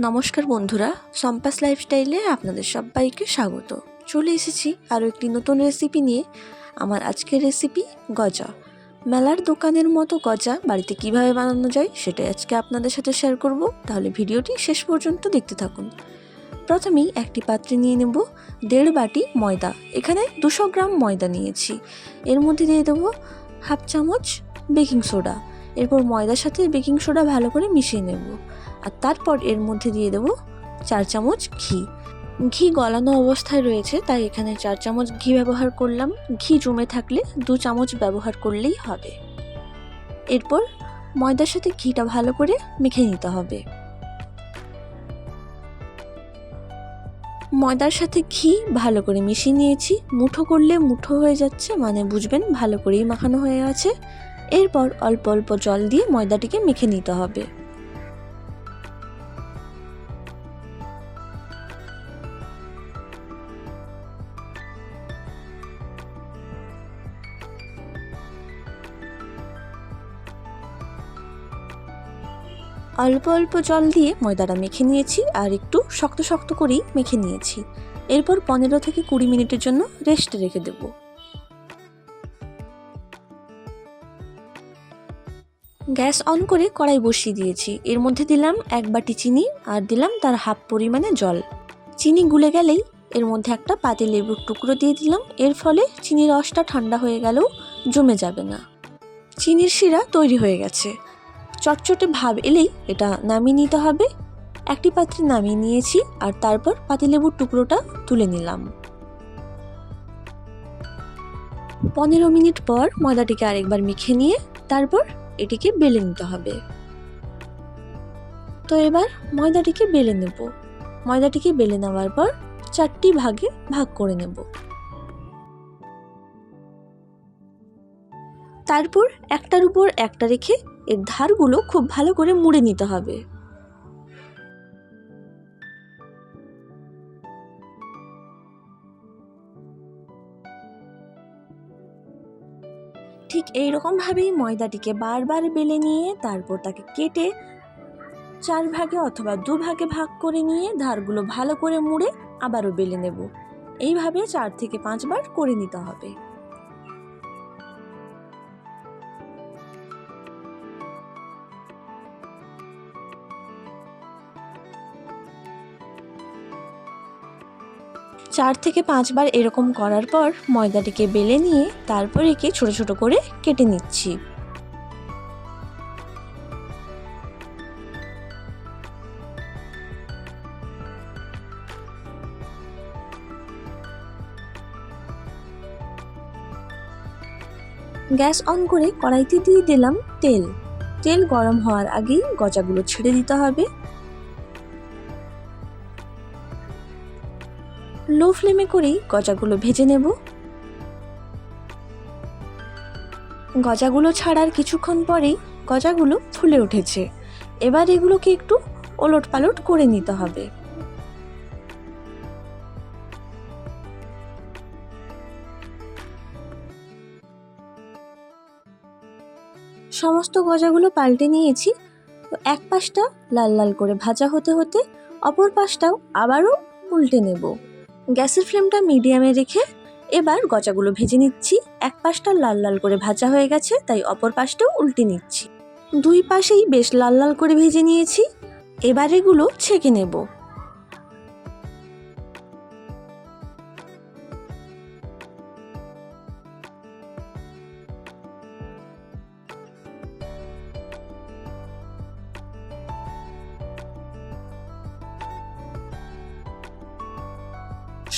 নমস্কার বন্ধুরা, সম্পাস লাইফস্টাইলে আপনাদের সবাইকে স্বাগত। চলে এসেছি আরও একটি নতুন রেসিপি নিয়ে। আমার আজকের রেসিপি গজা। মেলার দোকানের মতো গজা বাড়িতে কীভাবে বানানো যায় সেটাই আজকে আপনাদের সাথে শেয়ার করব। তাহলে ভিডিওটি শেষ পর্যন্ত দেখতে থাকুন। প্রথমেই একটি পাত্রে নিয়ে নেব দেড় বাটি ময়দা। এখানে দুশো গ্রাম ময়দা নিয়েছি। এর মধ্যে দিয়ে দেবো হাফ চামচ বেকিং সোডা। এরপর ময়দার সাথে বেকিং সোডা ভালো করে মিশিয়ে নেব। আর তারপর এর মধ্যে দিয়ে দেবো চার চামচ ঘি। ঘি গলানো অবস্থায় রয়েছে, তাই এখানে চার চামচ ঘি ব্যবহার করলাম। ঘি জমে থাকলে দু চামচ ব্যবহার করলেই হবে। এরপর ময়দার সাথে ঘিটা ভালো করে মেখে নিতে হবে। ময়দার সাথে ঘি ভালো করে মিশিয়ে নিয়েছি। মুঠো করলে মুঠো হয়ে যাচ্ছে মানে বুঝবেন ভালো করেই মাখানো হয়ে আছে। এরপর অল্প অল্প জল দিয়ে ময়দাটিকে মেখে নিতে হবে। অল্প অল্প জল দিয়ে ময়দাটা মেখে নিয়েছি আর একটু শক্ত শক্ত করেই মেখে নিয়েছি। এরপর পনেরো থেকে কুড়ি মিনিটের জন্য রেস্টে রেখে দেব। গ্যাস অন করে কড়াই বসিয়ে দিয়েছি। এর মধ্যে দিলাম এক বাটি চিনি আর দিলাম তার হাফ পরিমাণে জল। চিনি গুলে গেলেই এর মধ্যে একটা পাতি লেবুর টুকরো দিয়ে দিলাম। এর ফলে চিনির রসটা ঠান্ডা হয়ে গেলেও জমে যাবে না। চিনির শিরা তৈরি হয়ে গেছে। চটচটে ভাব এলেই এটা নামিয়ে নিতে হবে। একটি পাত্রে নামিয়ে নিয়েছি আর তারপর পাতিলেবুর টুকরোটা তুলে নিলাম। পনেরো মিনিট পর ময়দাটিকে আরেকবার মেখে নিয়ে তারপর এটিকে বেলে নিতে হবে। তো এবার ময়দাটিকে বেলে নেব। ময়দাটিকে বেলে নেওয়ার পর চারটি ভাগে ভাগ করে নেব। তারপর একটার উপর একটা রেখে এর ধারগুলো খুব ভালো করে মুড়ে নিতে হবে। ঠিক এই রকমভাবেই ময়দাটিকে বারবার বেলে নিয়ে তারপর তাকে কেটে চার ভাগে অথবা দু ভাগে ভাগ করে নিয়ে ধারগুলো ভালো করে মুড়ে আবারও বেলে নেব। এইভাবে চার থেকে পাঁচবার করে নিতে হবে। চার থেকে পাঁচবার এরকম করার পর ময়দাটিকে বেলে নিয়ে তারপর একে ছোট ছোট করে কেটে নিচ্ছি। গ্যাস অন করে কড়াইতে দিয়ে দিলাম তেল। তেল গরম হওয়ার আগেই গজাগুলো ছেড়ে দিতে হবে। লো ফ্লেমে করেই গজাগুলো ভেজে নেব। গজাগুলো ছাড়ার কিছুক্ষণ পরেই গজাগুলো ফুলে উঠেছে। এবার এগুলোকে একটু ওলট পালট করে নিতে হবে। সমস্ত গজাগুলো পাল্টে নিয়েছি। তো এক পাশটা লাল লাল করে ভাজা হতে হতে অপর পাশটাও আবারও উল্টে নেব। গ্যাসের ফ্লেমটা মিডিয়ামে রেখে এবার গজাগুলো ভেজে নিচ্ছি। এক পাশটা লাল লাল করে ভাজা হয়ে গেছে, তাই অপর পাশটাও উল্টে নিচ্ছি। দুই পাশেই বেশ লাল লাল করে ভেজে নিয়েছি। এবার এগুলো ছেঁকে নেব।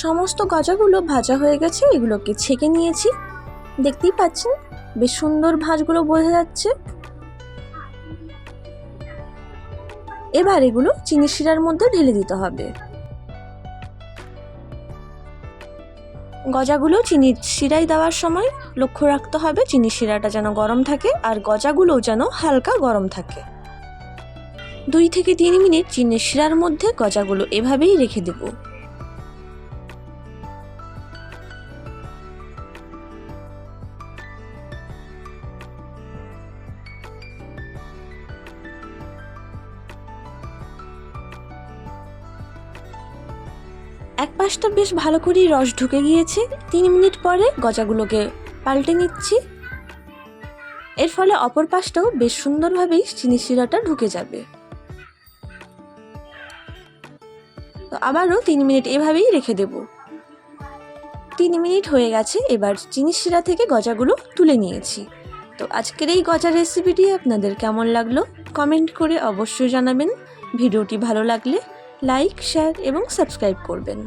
সমস্ত গজাগুলো ভাজা হয়ে গেছে, এগুলোকে ছেঁকে নিয়েছি। দেখতেই পাচ্ছেন, বেশ সুন্দর ভাঁজগুলো বোঝা যাচ্ছে। এবার এগুলো চিনি শিরার মধ্যে ঢেলে দিতে হবে। গজাগুলো চিনি শিরাই দেওয়ার সময় লক্ষ্য রাখতে হবে, চিনি শিরাটা যেন গরম থাকে আর গজাগুলোও যেন হালকা গরম থাকে। দুই থেকে তিন মিনিট চিনি শিরার মধ্যে গজাগুলো এভাবেই রেখে দেবো। এক পাশটা বেশ ভালো করেই রস ঢুকে গিয়েছে। তিন মিনিট পরে গজাগুলোকে পাল্টে নিচ্ছি। এর ফলে অপর পাশটাও বেশ সুন্দরভাবেই চিনি শিরাটা ঢুকে যাবে। তো আবারও তিন মিনিট এভাবেই রেখে দেব। তিন মিনিট হয়ে গেছে, এবার চিনি শিরা থেকে গজাগুলো তুলে নিয়েছি। তো আজকের এই গজার রেসিপিটি আপনাদের কেমন লাগল? কমেন্ট করে অবশ্যই জানাবেন। ভিডিওটি ভালো লাগলে লাইক শেয়ার এবং সাবস্ক্রাইব করবেন।